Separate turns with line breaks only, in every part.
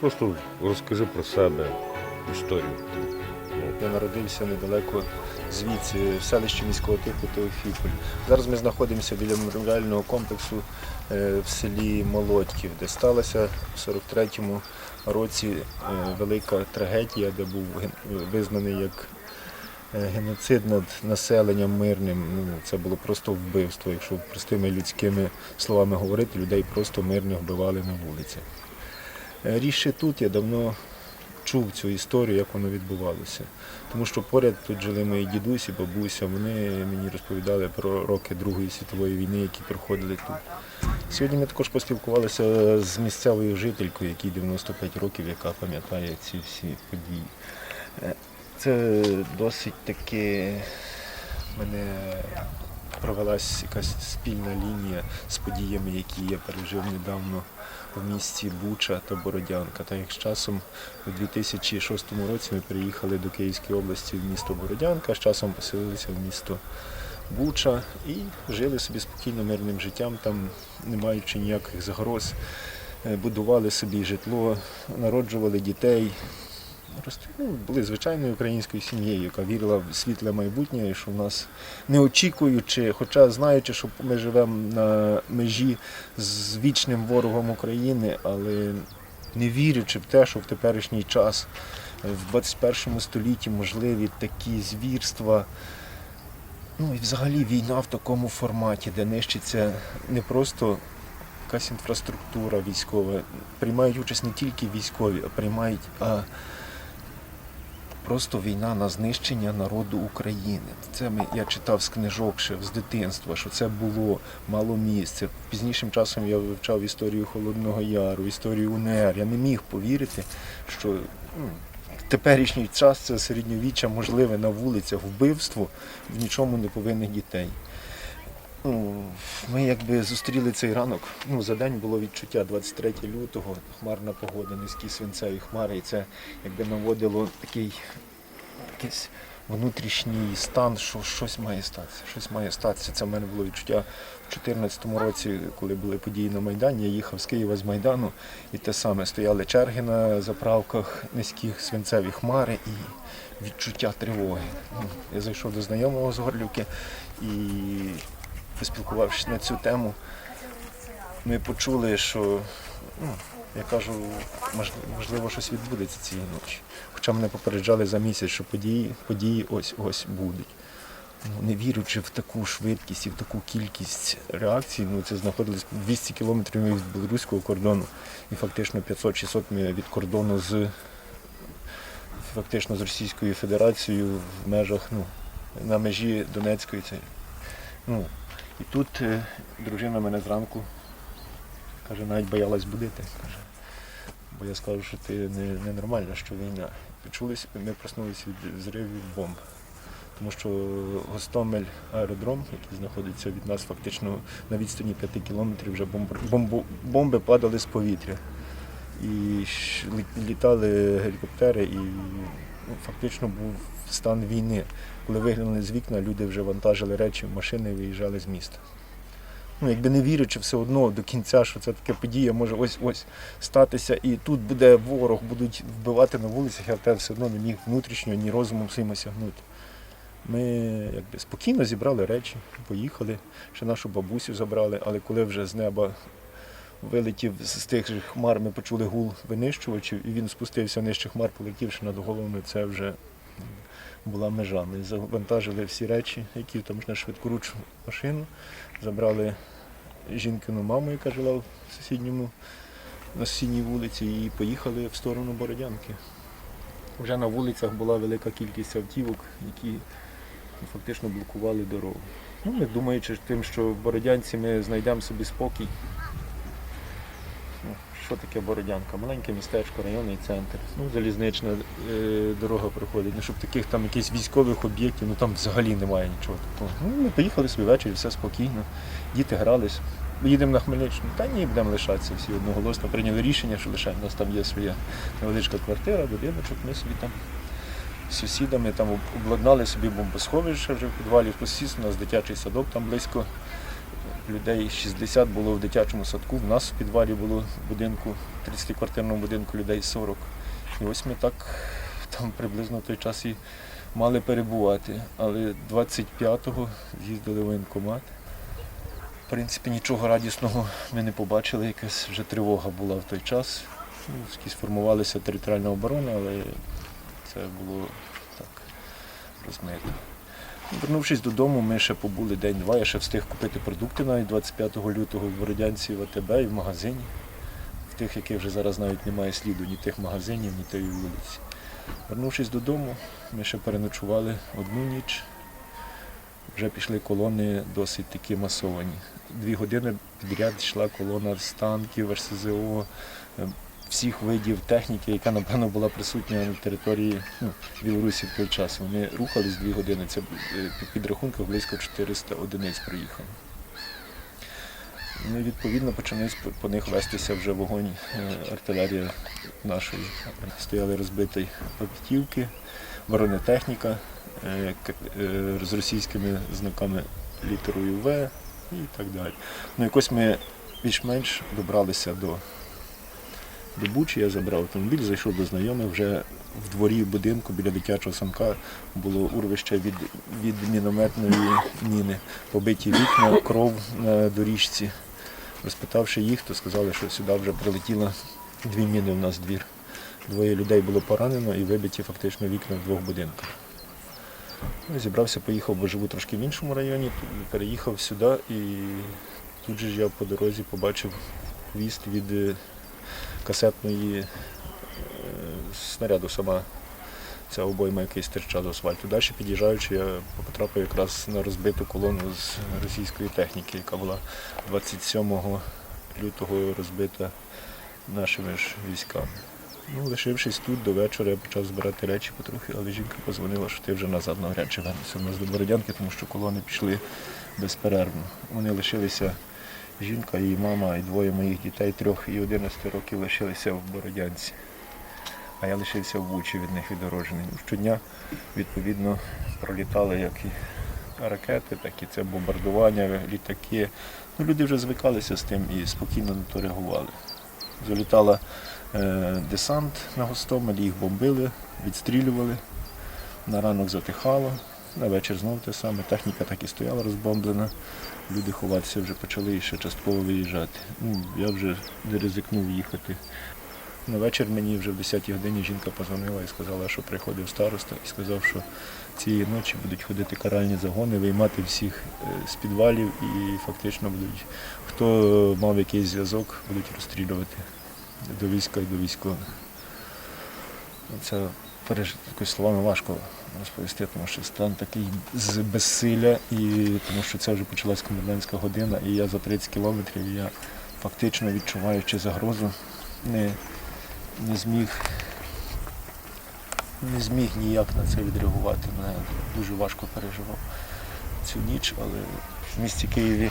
Просто, розкажи про себе історію.
Я народився недалеко звідси, в селищі міського типу Теофіполь. Зараз ми знаходимося біля меморіального комплексу е, в селі Молодьків, де сталася в 43-му році е, велика трагедія, де був визнаний як е, геноцид над населенням мирним. Ну, це було просто вбивство. Якщо простими людськими словами говорити, людей просто мирно вбивали на вулицях. Е, Ріше тут я давно чув цю історію, як воно відбувалося. Тому що поряд тут жили мої дідусі, бабуся, вони мені розповідали про роки Другої світової війни, які проходили тут. Сьогодні ми також поспілкувалися з місцевою жителькою, якій 95 років, яка пам'ятає ці всі події. Е, Це досить таки мене провелась якась спільна лінія з подіями, які я пережив недавно в місті Буча та Бородянка. Та як з часом у 2006 році ми приїхали до Київської області в місто Бородянка, з часом поселилися в місто Буча і жили собі спокійно мирним життям, там не маючи ніяких загроз, Е, будували собі житло, народжували дітей. Ну, були звичайною українською сім'єю, яка вірила в світле майбутнє, що в нас не очікуючи, хоча знаючи, що ми живемо на межі з вічним ворогом України, але не вірячи в те, що в теперішній час, в 21 столітті можливі такі звірства. Ну і взагалі війна в такому форматі, де нищиться не просто якась інфраструктура військова, приймають участь не тільки військові, а приймають а просто війна на знищення народу України. Це ми, я читав з книжок ще з дитинства, що це було мало місця. Пізнішим часом я вивчав історію Холодного Яру, історію УНР. Я не міг повірити, що ну, теперішній час це середньовіччя можливе на вулицях вбивство в нічому не повинних дітей. Ну, ми якби зустріли цей ранок. Ну, за день було відчуття 23 лютого, хмарна погода, низькі свинцеві хмари, і це якби наводило такий якийсь внутрішній стан, що щось має статися. Щось має статися. Це в мене було відчуття в 2014 році, коли були події на Майдані. Я їхав з Києва з Майдану, і те саме стояли черги на заправках, низькі свинцеві хмари і відчуття тривоги. Ну, Я зайшов до знайомого з Горлівки і поспілкувавшись на цю тему, ми почули, що ну, я кажу, можливо, щось відбудеться цієї ночі. Хоча мене попереджали за місяць, що події, події ось ось будуть. Ну, не вірячи в таку швидкість і в таку кількість реакцій, ну це знаходилось 200 кілометрів від білоруського кордону і фактично 500-600 від кордону з фактично з Російською Федерацією в межах, ну, на межі Донецької. Це, ну, і тут е, дружина мене зранку каже, навіть боялась будити. Каже, бо я сказав, що ти не, що війна. Почулись, ми проснулися від зривів бомб. Тому що Гостомель аеродром, який знаходиться від нас фактично на відстані 5 кілометрів, вже бомб, бомбу- бомби падали з повітря. І літали гелікоптери, і ну, фактично був стан війни. Коли виглянули з вікна, люди вже вантажили речі машини виїжджали з міста. Ну, якби не вірячи все одно до кінця, що це така подія може ось-ось статися, і тут буде ворог, будуть вбивати на вулицях, я те все одно не міг внутрішньо ні розумом своїм осягнути. Ми якби спокійно зібрали речі, поїхали, ще нашу бабусю забрали, але коли вже з неба вилетів з тих же хмар, ми почули гул винищувачів, і він спустився нижче хмар, полетівши над головами, це вже була межа. Ми завантажили всі речі, які там на швидкоручну машину, забрали жінкину маму, яка жила в сусідньому, на сусідній вулиці, і поїхали в сторону Бородянки. Вже на вулицях була велика кількість автівок, які фактично блокували дорогу. Ну, думаючи тим, що в Бородянці ми знайдемо собі спокій. Ну, що таке Бородянка? Маленьке містечко, районний центр. Ну, залізнична е, дорога проходить. Ну, щоб таких там якихось військових об'єктів, ну там взагалі немає нічого такого. Ну, ми поїхали собі ввечері, все спокійно. Діти грались. Їдемо на Хмельниччину. Та ні, будемо лишатися всі одноголосно. Прийняли рішення, що лише у нас там є своя невеличка квартира, будиночок, ми собі там з сусідами там обладнали собі бомбосховище вже в підвалі. В сусідстві у нас дитячий садок там близько. Людей 60 було в дитячому садку, в нас в підвалі було в будинку, 30-квартирному будинку людей 40. І ось ми так там приблизно в той час і мали перебувати. Але 25-го з'їздили в воєнкомат. В принципі, нічого радісного ми не побачили, якась вже тривога була в той час. Ну, сформувалася територіальна оборона, але це було так розмито. Вернувшись додому, ми ще побули день-два. Я ще встиг купити продукти навіть 25 лютого в Бородянці в АТБ і в магазині. В тих, яких вже зараз навіть немає сліду, ні тих магазинів, ні тієї вулиці. Вернувшись додому, ми ще переночували одну ніч. Вже пішли колони досить такі масовані. Дві години підряд йшла колона з танків, РСЗО, всіх видів техніки, яка, напевно, була присутня на території ну, Білорусі в той час. Вони рухались дві години. Це е, під підрахунках близько 400 одиниць проїхало. Ну, відповідно, почали по- них вестися вже вогонь е, артилерія нашої. Стояли розбиті е, к- е, з російськими знаками літерою В і так далі. Ну, якось ми більш-менш добралися до, до Бучі, я забрав автомобіль, зайшов до знайомих, вже в дворі будинку біля дитячого санка було урвище від, від мінометної міни, побиті вікна, кров на доріжці. Розпитавши їх, то сказали, що сюди вже прилетіло дві міни в нас в двір. Двоє людей було поранено і вибиті фактично вікна в двох будинках. Ну, зібрався, поїхав, бо живу трошки в іншому районі, переїхав сюди і тут же ж я по дорозі побачив віст від е, касетної е, снаряду сама ця обойма, який стирчав з асфальту. Далі під'їжджаючи, я потрапив якраз на розбиту колону з російської техніки, яка була 27 лютого розбита нашими ж військами. Ну, лишившись тут до вечора, я почав збирати речі потрохи, але жінка позвонила, що ти вже назад навряд чи вернешся в нас до Бородянки, тому що колони пішли безперервно. Вони лишилися, жінка, її мама і двоє моїх дітей, трьох і 11 років лишилися в Бородянці. А я лишився в Бучі від них відгороджений. Щодня, відповідно, пролітали як і ракети, так і це бомбардування, літаки. Ну, люди вже звикалися з тим і спокійно на то реагували. Залітала е, десант на Гостомель, їх бомбили, відстрілювали. На ранок затихало, на вечір знову те саме. Техніка так і стояла розбомблена. Люди ховатися вже почали і ще частково виїжджати. Ну, я вже не ризикнув їхати. На вечір мені вже в 10-й годині жінка позвонила і сказала, що приходив староста і сказав, що цієї ночі будуть ходити каральні загони, виймати всіх е, з підвалів і фактично будуть, хто мав якийсь зв'язок, будуть розстрілювати до війська і до військових. Це переж... якось словами важко розповісти, тому що стан такий з безсилля, і тому що це вже почалась комендантська година, і я за 30 кілометрів, я фактично відчуваючи загрозу, не, не зміг не зміг ніяк на це відреагувати. Мене дуже важко переживав цю ніч, але в місті Києві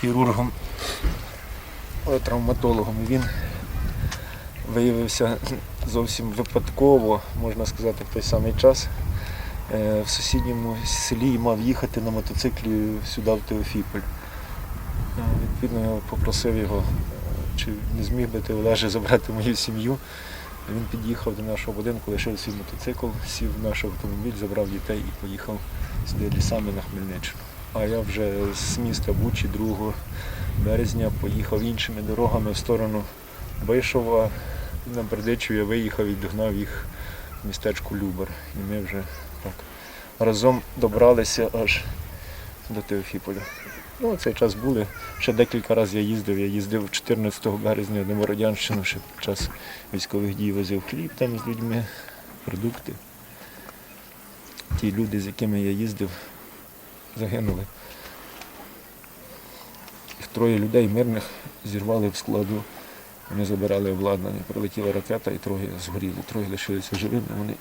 хірургом, травматологом він виявився зовсім випадково, можна сказати, в той самий час. Е, В сусідньому селі мав їхати на мотоциклі сюди в Теофіполь. Е, Відповідно, я попросив його, е, чи не зміг би ти Олеже забрати мою сім'ю. Він під'їхав до нашого будинку, лишив свій мотоцикл, сів в наш автомобіль, забрав дітей і поїхав сюди лісами на Хмельниччину. А я вже з міста Бучі 2 березня поїхав іншими дорогами в сторону Бишова. На Бердичів я виїхав і догнав їх в містечку Любар. І ми вже так разом добралися аж до Теофіполя. Ну, цей час були. Ще декілька разів я їздив. Я їздив 14 березня на Бородянщину, ще під час військових дій возив хліб там з людьми, продукти. Ті люди, з якими я їздив, загинули. Троє людей мирних зірвали в складу. Вони забирали обладнання, прилетіла ракета і троє згоріли. Троє лишилися живими, вони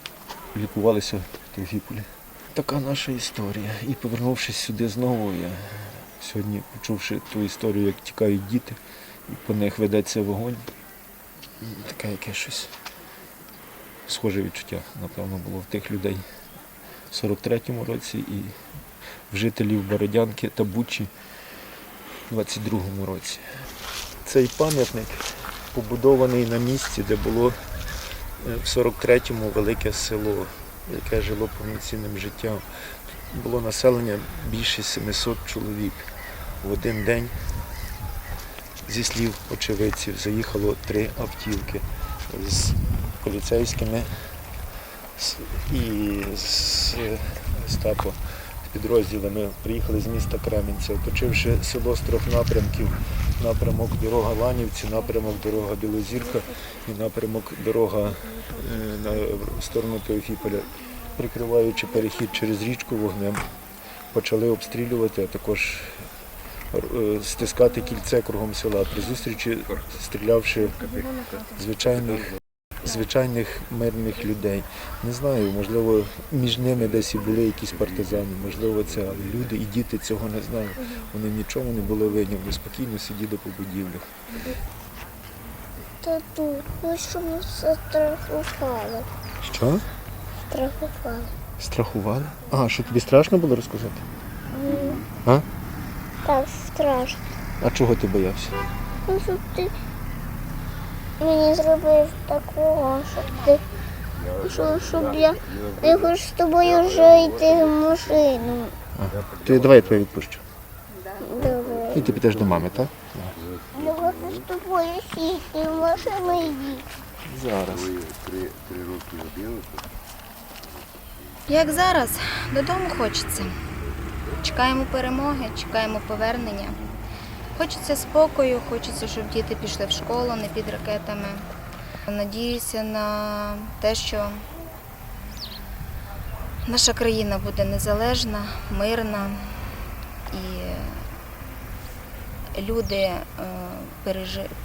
лікувалися в Теофіполі. Така наша історія. І повернувшись сюди знову, я сьогодні, почувши ту історію, як тікають діти, і по них ведеться вогонь, таке яке щось схоже відчуття, напевно, було в тих людей в 43-му році і в жителів Бородянки та Бучі 22-му році. Цей пам'ятник побудований на місці, де було е, в 43-му велике село, яке жило повноцінним життям. Було населення більше 700 чоловік. В один день, зі слів очевидців, заїхало три автівки з поліцейськими і з Стапо підрозділами. Приїхали з міста Кременця, оточивши село з трьох напрямків. Напрямок дорога Ланівці, напрямок дорога Білозірка і напрямок дорога е, на сторону Теофіполя, прикриваючи перехід через річку вогнем, почали обстрілювати, а також е, стискати кільце кругом села. При зустрічі стрілявши звичайних, звичайних мирних людей. Не знаю, можливо, між ними десь і були якісь партизани, можливо, це але люди і діти цього не знали. Вони нічому не були винні, вони спокійно сиділи по будівлях.
Тату, ну що ми страхували?
Що?
Страхували.
Страхували? А, що тобі страшно було розказати? А?
Так страшно.
А чого ти боявся?
Ну, щоб ти мені зробив такого, щоб ти. Щоб, щоб я не хочу з тобою вже йти в машину.
Ти давай я тебе відпущу.
Давай.
І ти підеш до мами, так?
Я хочу з тобою сісти в машину і їхати.
Зараз.
Як зараз, додому хочеться. Чекаємо перемоги, чекаємо повернення. Хочеться спокою, хочеться, щоб діти пішли в школу не під ракетами. Надіюся на те, що наша країна буде незалежна, мирна і люди, е,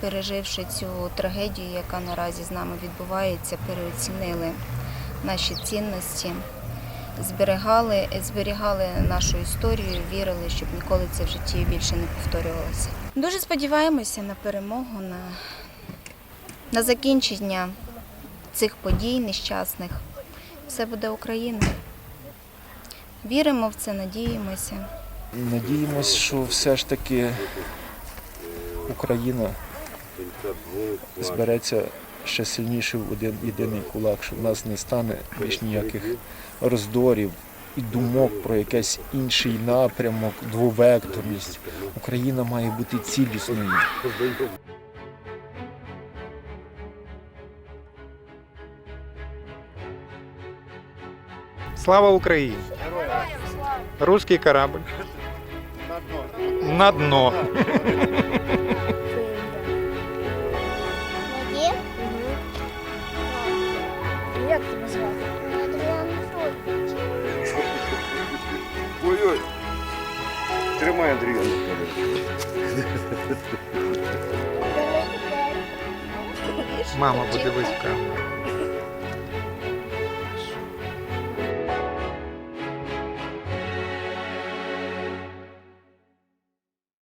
переживши цю трагедію, яка наразі з нами відбувається, переоцінили наші цінності, зберігали, зберігали нашу історію, вірили, щоб ніколи це в житті більше не повторювалося. Дуже сподіваємося на перемогу, на, на закінчення цих подій нещасних. Все буде Україна. Віримо в це, надіємося.
Надіємось, що все ж таки Україна збереться ще сильніше в один єдиний кулак, що в нас не стане більш ніяких роздорів і думок про якийсь інший напрямок, двовекторність. Україна має бути цілісною.
Слава Україні! Руський корабль. На дно.
Як тебе звати?
Адріан.
Ой-ой. Тримай, Андрій.
Мама, подивись в камеру.